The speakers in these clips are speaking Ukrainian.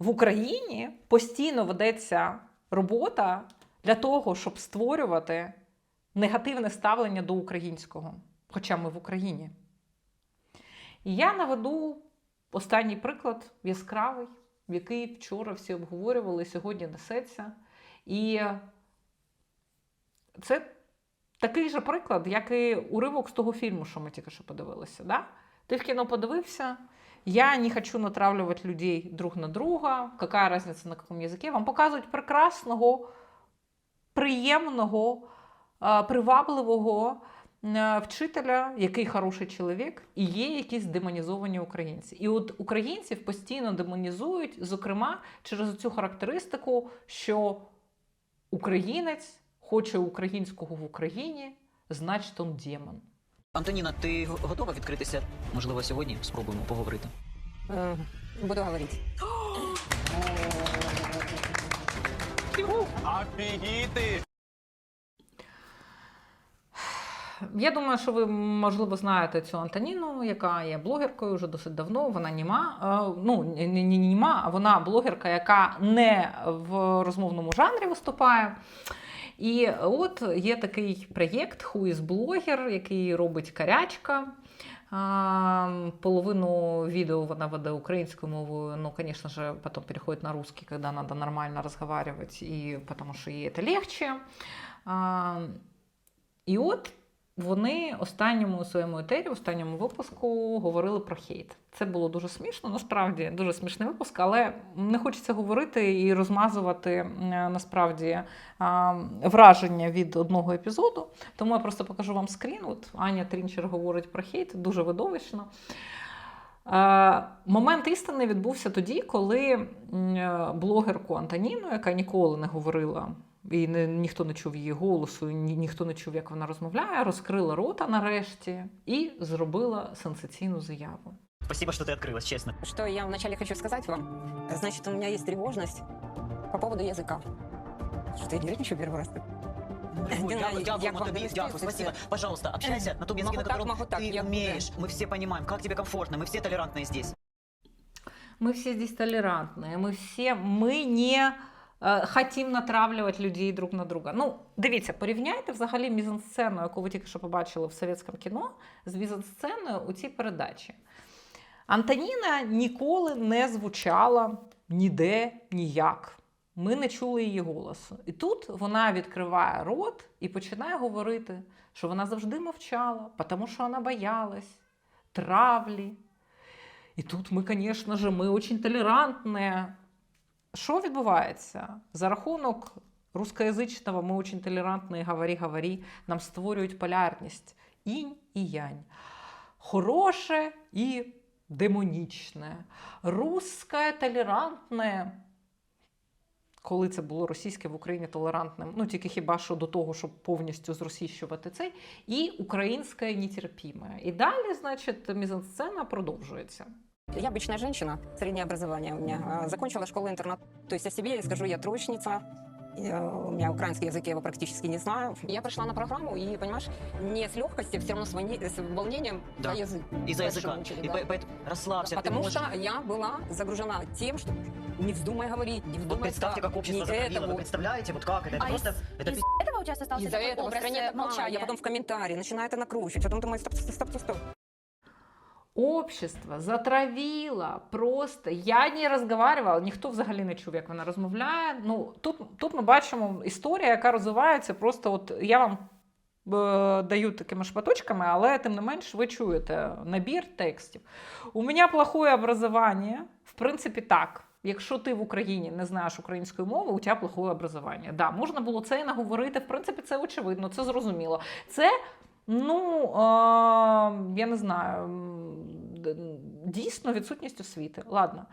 в Україні постійно ведеться робота для того, щоб створювати негативне ставлення до українського, хоча ми в Україні. І я наведу останній приклад яскравий, який вчора всі обговорювали, сьогодні несеться. І це такий же приклад, як і уривок з того фільму, що ми тільки що подивилися. Да? Ти в кіно подивився, я не хочу натравливать людей друг на друга, какая разница на каком языке. Вам показують прекрасного, приємного, привабливого вчителя, який хороший чоловік, і є якісь демонізовані українці. І от українців постійно демонізують, зокрема, через цю характеристику, що українець хоче українського в Україні, значить он демон. Антоніна, ти готова відкритися? Можливо, сьогодні спробуємо поговорити. Э, Буду говорить. Офігіти! Я думаю, що ви можливо знаєте цю Антоніну, яка є блогеркою вже досить давно. Вона німа. е, Ну не, не, не німа, а вона блогерка, яка не в розмовному жанрі виступає. І от є такий проєкт Blogger, який робить карячка. Половину відео вона веде українською мовою, ну, конечно же, потом переходит на русский, когда надо нормально разговаривать, и потому що їй це легче. А, І от вони останньому своєму етері, в останньому випуску говорили про хейт. Це було дуже смішно, насправді дуже смішний випуск, але не хочеться говорити і розмазувати насправді враження від одного епізоду. Тому я просто покажу вам скрін. От Аня Трінчер говорить про хейт, дуже видовищно. Момент істини відбувся тоді, коли блогерку Антоніну, яка ніколи не говорила, і не, ніхто не чув її голосу, і ні, ніхто не чув, як вона розмовляє, розкрила рота нарешті і зробила сенсаційну заяву. Спасибо, що ти відкрилась, чесно. Что я вначале хочу сказать вам, значит, у меня есть тревожность по поводу языка. Что я нервничаю первый раз. Дякую, Дякую, дякуємо дякую. тобі, дякую, спасибо. Пожалуйста, общайся на том языке, Могу на так, котором могу так, ты я- умеешь. Мы все понимаем, как тебе комфортно, мы все толерантные здесь. Мы все здесь толерантные, мы все, мы не е, хотім натравлювати людей друг на друга. Ну, дивіться, порівняйте взагалі мізансцену, яку ви тільки що побачили в совєтському кіно, з мізансценою у цій передачі. Антоніна ніколи не звучала ніде ніяк. Ми не чули її голосу. І тут вона відкриває рот і починає говорити, що вона завжди мовчала, тому що вона боялась травлі. І тут ми, звісно ж, ми дуже толерантні. Що відбувається? За рахунок рускоязичного ми дуже толерантні, говори, говори, нам створюють полярність інь і янь. Хороше і демонічне. Русське толерантне. Коли це було російське в Україні толерантним, ну тільки хіба що до того, щоб повністю зросійщувати цей, і українське нетерпіме. І далі, значить, мізансцена продовжується. Я обычная женщина, среднее образование у меня. А, Закончила школу-интернат. То есть о себе я скажу, я троечница. И, э, У меня украинский язык, я его практически не знаю. Я пришла на программу и, понимаешь, не с легкостью, все равно с, волне- с волнением Да. за язык. Из-за Дальше языка. мучили, И да. по- поэтому расслабься, ты Потому можешь. что я была загружена тем, что не вздумай говорить, не Вот вздумай представьте, так, как общество не затравило. Вы этого. представляете, вот как это? Это А просто... из- Это из- пи***. этого у тебя остался Из-за такой этого в образ стране э, молчания. я потом в комментарии начинаю это накручивать, потом думаю, стоп, стоп, стоп, стоп, стоп. Общество затравило просто. Я не розмовляла, ніхто взагалі не чув, як вона розмовляє. Ну, тут, тут ми бачимо історія, яка розвивається. Просто от я вам е, даю такими шматочками, але тим не менш ви чуєте набір текстів. У мене плохое образование. В принципі, так. Якщо ти в Україні не знаєш української мови, у тебе плохое образование. Да, можна було це і наговорити. В принципі, це очевидно, це зрозуміло. Це Ну, е, я не знаю, 嗯 дійсно відсутність освіти. Ладно.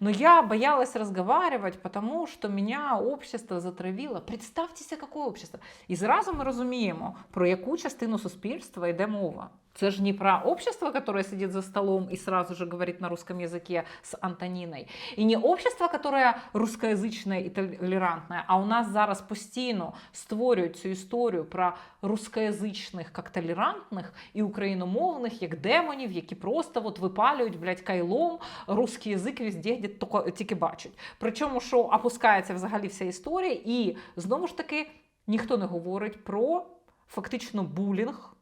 Но я боялась разговаривать, потому что меня общество затравило. Представьтеся, яке общество. І зразу ми розуміємо, про яку частину суспільства йде мова. Это же не про общество, которое сидит за столом и сразу же говорит на русском языке с Антониной. И не общество, которое русскоязичне і толерантне, а у нас зараз постійно створюють цю історію про русскоязичних як толерантних і україномовних, як демонів, які просто от випалюють, блядь, кайлом русський язик везде, де тільки- бачить. Причому, що опускається взагалі вся історія, і знову ж таки ніхто не говорить про фактично булінг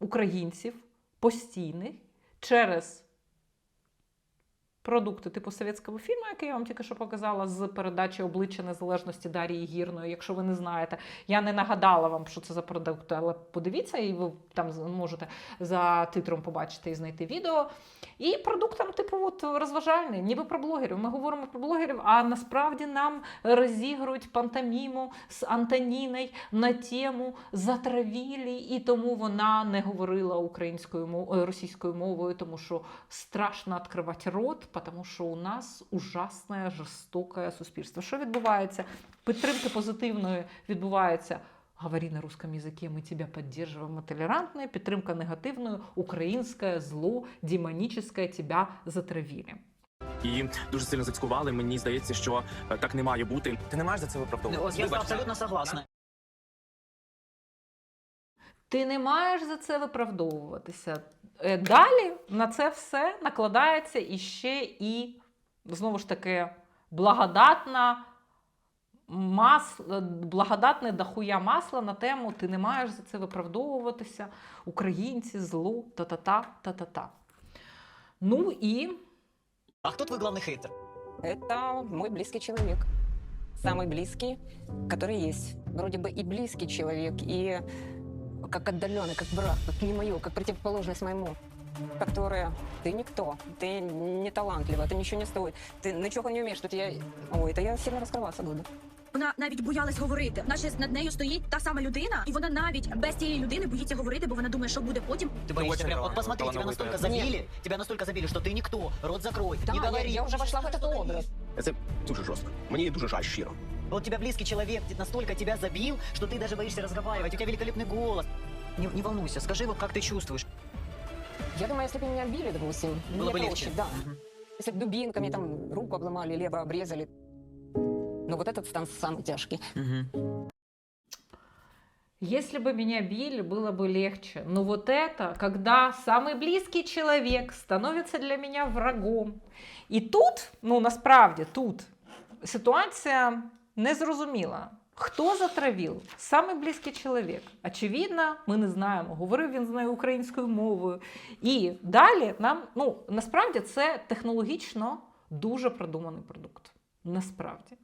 українців постійний через продукти типу совєтського фільму, який я вам тільки що показала з передачі обличчя незалежності Дарії Гірної. Якщо ви не знаєте, я не нагадала вам, що це за продукти, але подивіться, і ви там можете за титром побачити і знайти відео. І продуктам, типу, от розважальний, ніби про блогерів. Ми говоримо про блогерів, а насправді нам розігрують пантоміму з Антоніною на тему затравілі, і тому вона не говорила українською мовою російською мовою, тому що страшно відкривати рот, тому що у нас ужасне жорстоке суспільство. Що відбувається? Підтримки позитивної відбувається. Говори на русском языке, мы тебя поддерживаем, мы толерантные. Підтримка негативної, українське зло, демонічне, тебя затравили. і дуже сильно зацькували. Мені здається, що е, так не має бути. Ти не маєш за це виправдовувати. Я абсолютно согласна. Ти не маєш за це виправдовуватися. Е, Далі на це все накладається іще і, знову ж таки, благодатна мас... благодатне дохуя масла на тему ти не маєш за це виправдовуватися, українці, зло, та-та-та, та-та-та. Ну і А кто твой главный хейтер? Это мой близкий человек. Самый близкий, который есть. Вроде бы и близкий человек, и как отдаленный, как брат, как не мое, как противоположность моему. Которая ты никто, ты не талантлива, ты ничего не стоит, ты ничего не умеешь, тут я... Ой, это я сильно раскрываться буду. Вона навіть боялась говорити. Наче над нею стоїть та сама людина, і вона навіть без цієї людини боїться говорити, бо вона думає, що буде потім. Ты боишься очень прям, вот талант- посмотри, тебя талановитая. настолько забили, тебя настолько забили, что ты никто, рот закрой, Да, не я, говори. я уже вошла в этот образ. Це дуже жорстко. Мені дуже жаль щиро. Вот тебя близкий человек настолько тебя забил, что ты даже боишься разговаривать, у тебя великолепный голос. Не, не волнуйся, скажи вот как ты чувствуешь. Я думаю, если бы меня били, допустим, Было мне бы проще, легче. да. Мгм. Если бы дубинками там руку обломали, либо обрезали. Но вот этот стан самый тяжкий. Если бы меня били, было бы легче. Но вот это, когда самый близкий человек становится для меня врагом. І тут, ну насправді тут ситуація незрозуміла. Хто затравив? Самий близький чоловік. Очевидно, ми не знаємо. Говорив він з нею українською мовою. І далі нам, ну насправді, це технологічно дуже продуманий продукт. Насправді.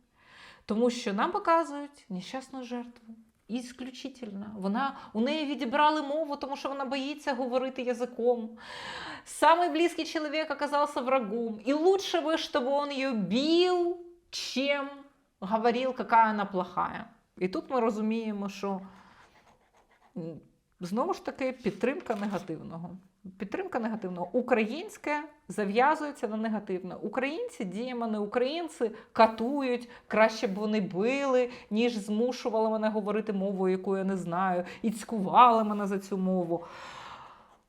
Тому що нам показують нещасну жертву. Ісключительно. Вона у неї відібрали мову, тому що вона боїться говорити язиком. Самый близкий человек оказался врагом. И лучше бы, чтобы он ее бил, чем говорил, какая она плохая. І тут ми розуміємо, що знову ж таки підтримка негативного. Підтримка негативного. Українське зав'язується на негативне. Українці, демони, українці катують, краще б вони били, ніж змушували мене говорити мовою, яку я не знаю, і цькували мене за цю мову.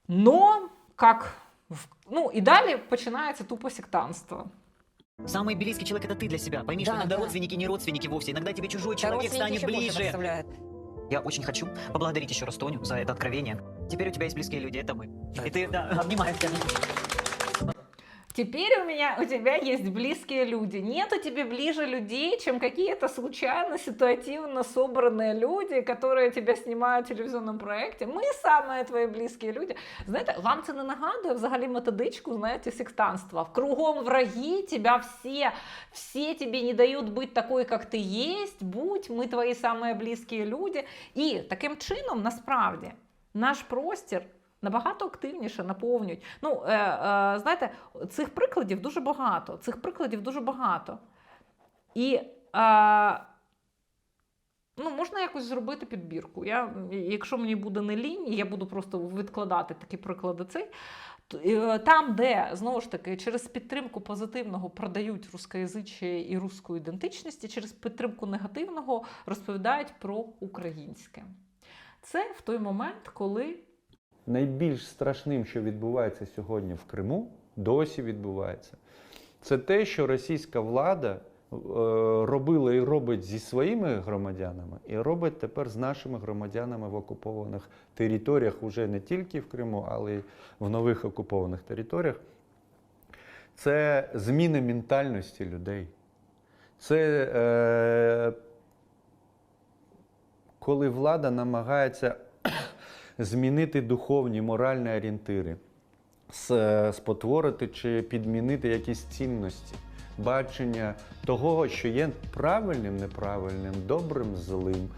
Но, как, ну і далі починається тупо сектанство. Самый близкий человек это ты для себя. Пойми, Да, что иногда да. родственники не родственники вовсе. Иногда тебе чужой Да, человек родственники станет еще больше ближе. представляют. Я очень хочу поблагодарить еще раз Тоню за это откровение. Теперь у тебя есть близкие люди, это мы. И ты, да, обнимаю тебя. Теперь у меня, у тебя есть близкие люди. Нету тебе ближе людей, чем какие-то случайно, ситуативно собранные люди, которые тебя снимают в телевізійному проєкті. Ми саме твої близькі люди. Знаєте, вам це не нагадує взагалі методичку, знаєте, сектанства. Кругом враги, тебя все, все тебе не дают быть такой, как ты есть, будь, ми твої самі близькі люди. І таким чином, насправді, наш простір набагато активніше наповнюють. Ну, е, е, знаєте, цих прикладів дуже багато. Цих прикладів дуже багато. І е, ну, можна якось зробити підбірку. Я, якщо мені буде не лінь, я буду просто відкладати такі приклади цей. е, Там, де знову ж таки через підтримку позитивного продають рускоязиччя і русську ідентичність, через підтримку негативного розповідають про українське. Це в той момент, коли найбільш страшним, що відбувається сьогодні в Криму, досі відбувається, це те, що російська влада е, робила і робить зі своїми громадянами, і робить тепер з нашими громадянами в окупованих територіях, уже не тільки в Криму, але й в нових окупованих територіях. Це зміна ментальності людей. Це е, коли влада намагається змінити духовні, моральні орієнтири, спотворити чи підмінити якісь цінності, бачення того, що є правильним, неправильним, добрим, злим.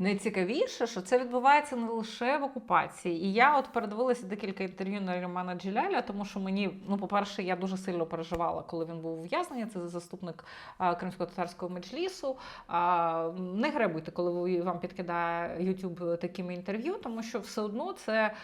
Найцікавіше, що це відбувається не лише в окупації. І я от передивилася декілька інтерв'ю на Романа Джиляля, тому що мені, ну, по-перше, я дуже сильно переживала, коли він був ув'язнений. Це заступник кримсько-татарського меджлісу. А, не гребуйте, коли вам підкидає YouTube такими інтерв'ю, тому що все одно це,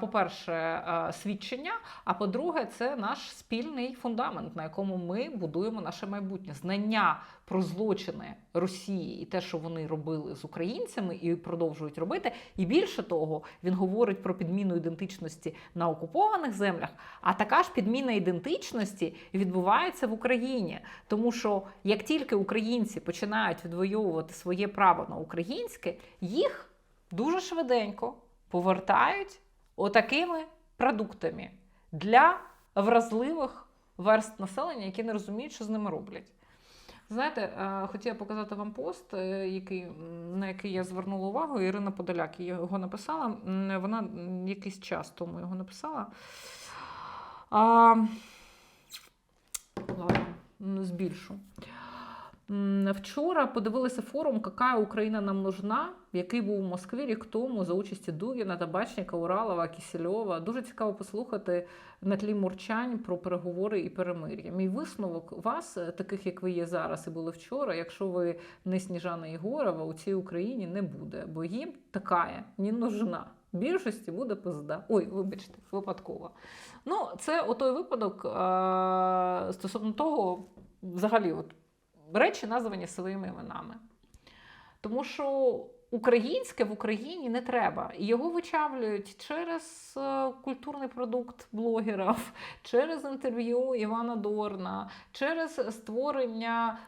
по-перше, свідчення, а по-друге, це наш спільний фундамент, на якому ми будуємо наше майбутнє. Знання про злочини Росії і те, що вони робили з українцями і продовжують робити. І більше того, він говорить про підміну ідентичності на окупованих землях. А така ж підміна ідентичності відбувається в Україні. Тому що як тільки українці починають відвоювати своє право на українське, їх дуже швиденько повертають отакими продуктами для вразливих верст населення, які не розуміють, що з ними роблять. Знаєте, е, хотіла показати вам пост, е, який, на який я звернула увагу. Ірина Подоляк його написала. Вона якийсь час тому його написала. А, ладно, збільшу. Вчора подивилися форум «Какая Україна нам нужна, який був у Москві рік тому за участі Дугіна, Табачника, Уралова, Кісельова. Дуже цікаво послухати на тлі мурчань про переговори і перемир'я. Мій висновок вас, е, таких як ви є зараз і були вчора, якщо ви не Сніжана Єгорова, у цій Україні не буде, бо їм така не нужна. Більшості буде пизда. Ой, вибачте, випадково. Ну, це отой випадок е- стосовно того, взагалі, от, речі названі своїми іменами. Тому що українське в Україні не треба. Його вичавлюють через е, культурний продукт блогерів, через інтерв'ю Івана Дорна, через створення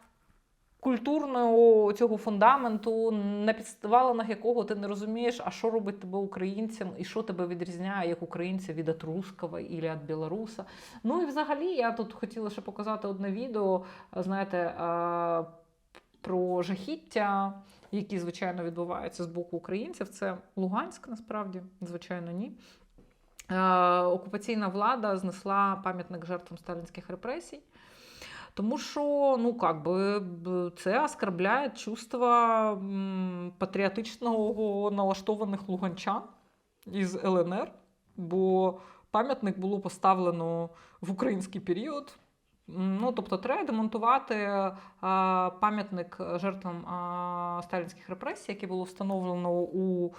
культурного цього фундаменту, на підставалах якого ти не розумієш, а що робить тебе українцям, і що тебе відрізняє як українця від етруского і від білоруса. Ну і взагалі я тут хотіла ще показати одне відео, знаєте, про жахіття, які, звичайно, відбуваються з боку українців. Це Луганськ, насправді, звичайно, ні. Окупаційна влада знесла пам'ятник жертвам сталінських репресій. Тому що, ну как би, це оскорбляє чувства патріотичного налаштованих луганчан із ЛНР, бо пам'ятник було поставлено в український період. Ну, тобто, треба демонтувати пам'ятник жертвам сталінських репресій, який було встановлено у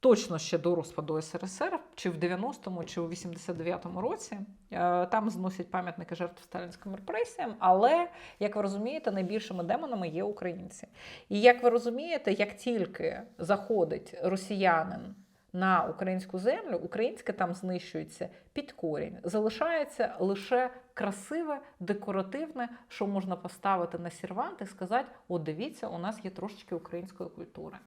точно ще до розпаду СРСР, чи в 90-му, чи у 89-му році. Е, Там зносять пам'ятники жертв сталінським репресіям, але, як ви розумієте, найбільшими демонами є українці. І як ви розумієте, як тільки заходить росіянин на українську землю, українське там знищується під корінь. Залишається лише красиве, декоративне, що можна поставити на сервант і сказати: о, дивіться, у нас є трошечки української культури.